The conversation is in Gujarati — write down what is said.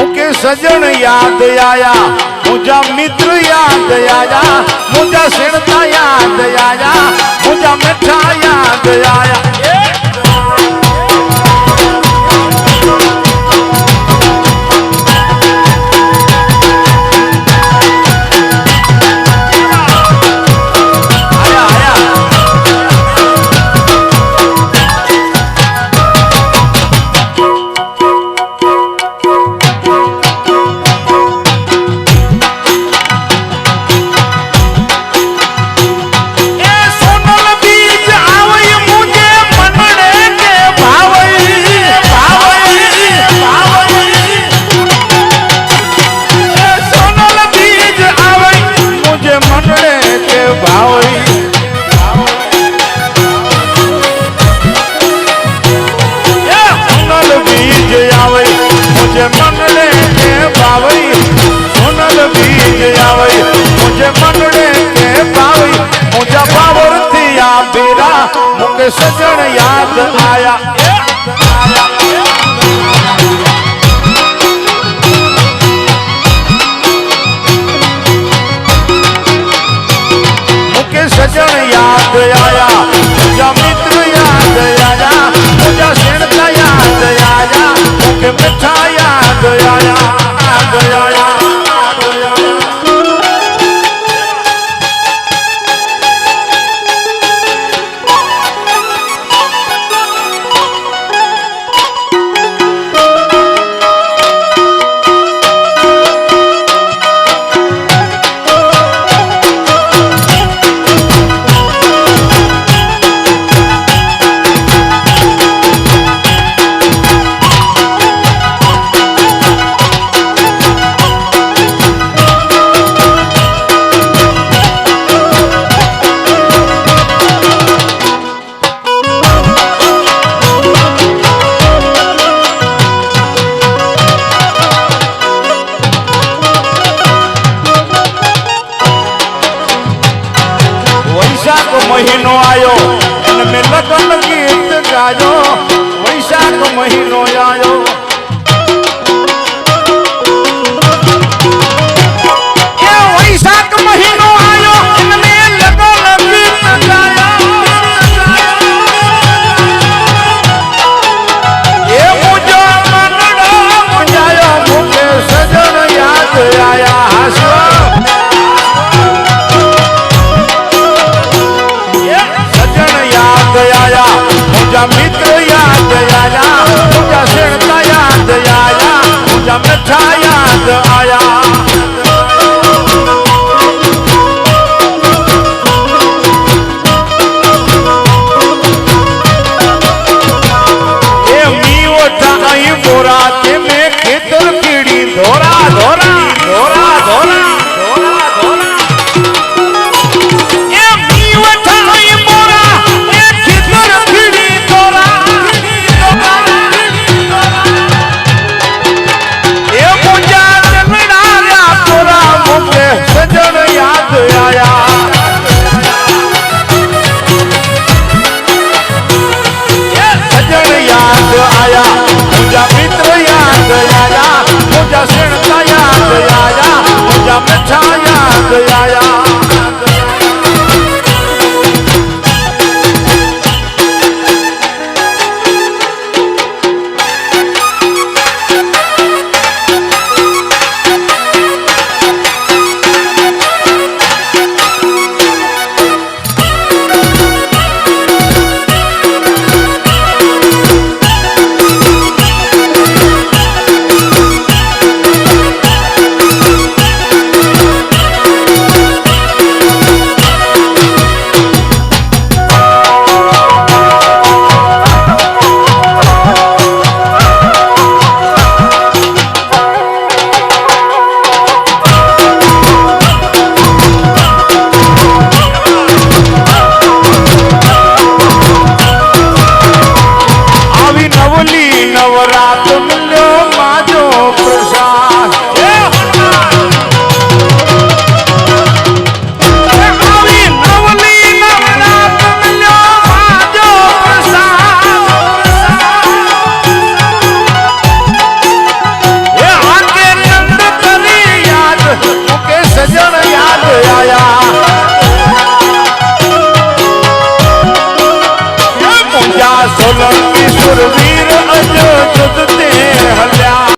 મુકે સજણ યાદ આયા. મુજા મિત્ર યાદ આયા. મુજા શેણતા યાદ આયા. મુજા મીઠા ભગત સજણ યાદ આયા. સજણ યાદ આયા. તુજા મિત્ર યાદ આયા. તુજા શેણતા યાદ આયા. કે મીઠા વૈશાખ મહિનો આવ્યો અને મેં લગ્ન ગીત ગાયો. વૈશાખ મહિનો આવ્યો